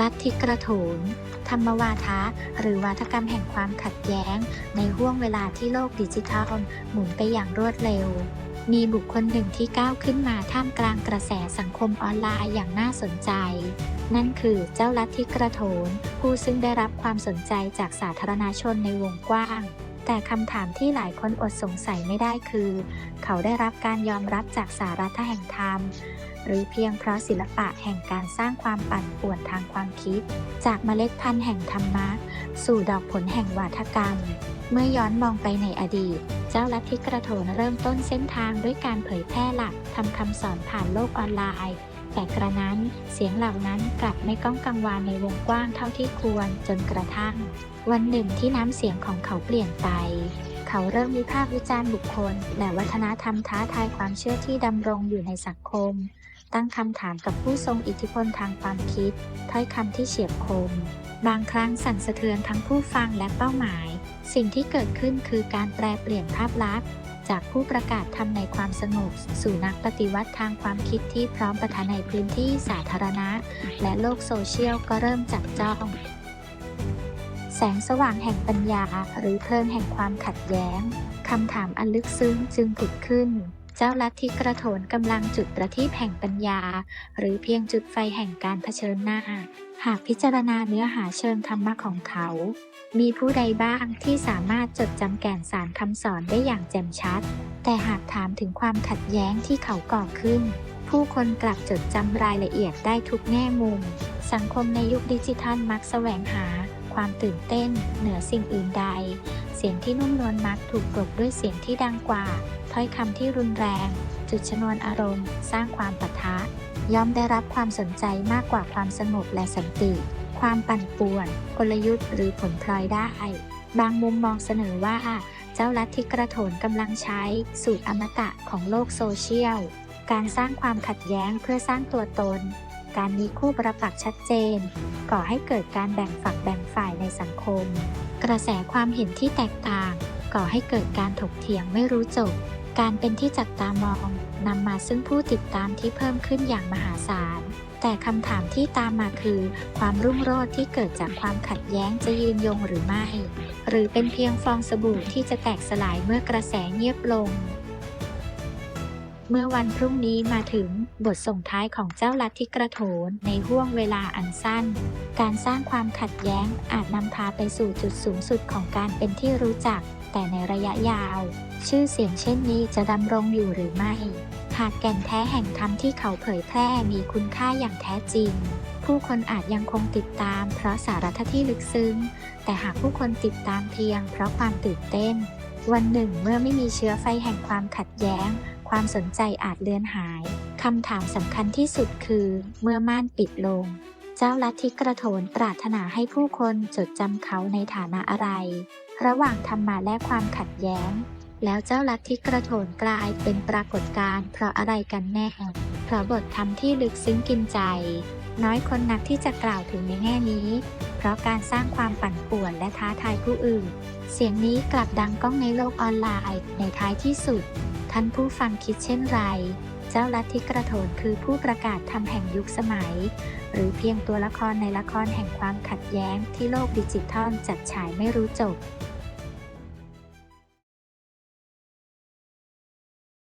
ลัทธิกระโถน ธรรมวาทะ หรือวาทกรรมแห่งความขัดแย้ง ในห่วงเวลาที่โลกดิจิทัล หมุนไปอย่างรวดเร็ว มีบุคคลหนึ่งที่ก้าวขึ้นมาท่ามกลางกระแสสังคมออนไลน์อย่างน่าสนใจ นั่นคือเจ้าลัทธิกระโถน ผู้ซึ่งได้รับความสนใจจากสาธารณชนในวงกว้าง แต่คำถามที่หลายคนอดสงสัยไม่ได้คือ เขาได้รับการยอมรับจากสารัฐแห่งธรรม หรือเพียงเพราะศิลปะแห่งการสร้างความปั่นป่วนทางความคิด จากเมล็ดพันธุ์แห่งธรรมะ สู่ดอกผลแห่งวาทกรรม เมื่อย้อนมองไปในอดีต เจ้าลัทธิกระโถนเริ่มต้นเส้นทางด้วยการเผยแพร่หลักทำคำสอนผ่านโลกออนไลน์ แต่กระนั้นเสียงเหล่านั้นกลับไม่ก้องกังวานในวงกว้างเท่าที่ควรจนกระทั่ง วันหนึ่งที่น้ำเสียงของเขาเปลี่ยนไปเขาเริ่มวิพากษ์วิจารณ์บุคคล และวัฒนธรรมท้าทายความเชื่อที่ดำรงอยู่ในสังคม ตั้งคำถามกับผู้ทรงอิทธิพลทางความคิด ถ้อยคำที่เฉียบคม บางครั้งสั่นสะเทือนทั้งผู้ฟังและเป้าหมาย สิ่งที่เกิดขึ้นคือการแปลเปลี่ยนภาพลักษณ์ จากผู้ประกาศทำในความสงบสู่นักปฏิวัติทางความคิดที่พร้อมประทะในพื้นที่สาธารณะ และโลกโซเชียลก็เริ่มจับจ้อง แสงสว่างแห่งปัญญา หรือเพลิงแห่งความขัดแย้งคำถามอันลึกซึ้งจึงผุดขึ้น เจ้าลัทธิกระโถนกำลังจุดประทีปแห่งปัญญา หรือเพียงจุดไฟแห่งการเผชิญหน้า หากพิจารณาเนื้อหาเชิงธรรมะของเขา มีผู้ใดบ้างที่สามารถจดจำแก่นสารคำสอนได้อย่างแจ่มชัด แต่หากถามถึงความขัดแย้งที่เขาก่อขึ้น ผู้คนกลับจดจำรายละเอียดได้ทุกแง่มุม สังคมในยุคดิจิทัลมักแสวงหา ความตื่นเต้น เหนือสิ่งอื่นใด เสียงที่นุ่มนวลมักถูกกลบด้วยเสียงที่ดังกว่า ถ้อยคำที่รุนแรง จุดชนวนอารมณ์ สร้างความปะทะ ย่อมได้รับความสนใจมากกว่าความสงบและสันติ ความปั่นป่วน กลยุทธ์หรือผลพลอยได้ บางมุมมองเสนอว่า เจ้าลัทธิกระโถนกำลังใช้ สูตรอมตะของโลกโซเชียล การสร้างความขัดแย้งเพื่อสร้างตัวตน การมีคู่ประปักษ์ชัดเจน ก่อให้เกิดการแบ่งฝักแบ่งฝ่ายในสังคม กระแสความเห็นที่แตกต่าง ก่อให้เกิดการถกเถียงไม่รู้จบ การเป็นที่จับตามองนำมาซึ่งผู้ติดตามที่เพิ่มขึ้นอย่างมหาศาล แต่คำถามที่ตามมาคือ ความรุ่งโรจน์ที่เกิดจากความขัดแย้งจะยืนยงหรือไม่ หรือเป็นเพียงฟองสบู่ที่จะแตกสลายเมื่อกระแสเงียบลง เมื่อวันพรุ่งนี้มาถึงบทส่งท้ายของเจ้าลัทธิกระโถนในห่วงเวลาอันสั้น การสร้างความขัดแย้งอาจนำพาไปสู่จุดสูงสุดของการเป็นที่รู้จัก แต่ในระยะยาว ชื่อเสียงเช่นนี้จะดำรงอยู่หรือไม่ หากแก่นแท้แห่งธรรมที่เขาเผยแพร่มีคุณค่าอย่างแท้จริง ผู้คนอาจยังคงติดตาม เพราะสาระที่ลึกซึ้ง แต่หากผู้คนติดตามเพียง เพราะความตื่นเต้น วันหนึ่งเมื่อไม่มีเชื้อไฟแห่งความขัดแย้ง ความสนใจอาจเลือนหายคำถามสำคัญที่สุดคือ เมื่อม่านปิดลง เจ้าลัทธิกระโถนปรารถนาให้ผู้คนจดจำเขาในฐานะอะไร ระหว่างธรรมะและความขัดแย้ง แล้วเจ้าลัทธิกระโถนกลายเป็นปรากฏการณ์เพราะอะไรกันแน่ เพราะบทธรรมที่ลึกซึ้งกินใจ น้อยคนนักที่จะกล่าวถึงในแง่นี้ เพราะการสร้างความปั่นป่วนและท้าทายผู้อื่น เสียงนี้กลับดังก้องในโลกออนไลน์ในท้ายที่สุด ท่านผู้ฟังคิดเช่นไร เจ้าลัทธิกระโถนคือผู้ประกาศทำแห่งยุคสมัย หรือเพียงตัวละครในละครแห่งความขัดแย้งที่โลกดิจิทัลจัดฉายไม่รู้จบ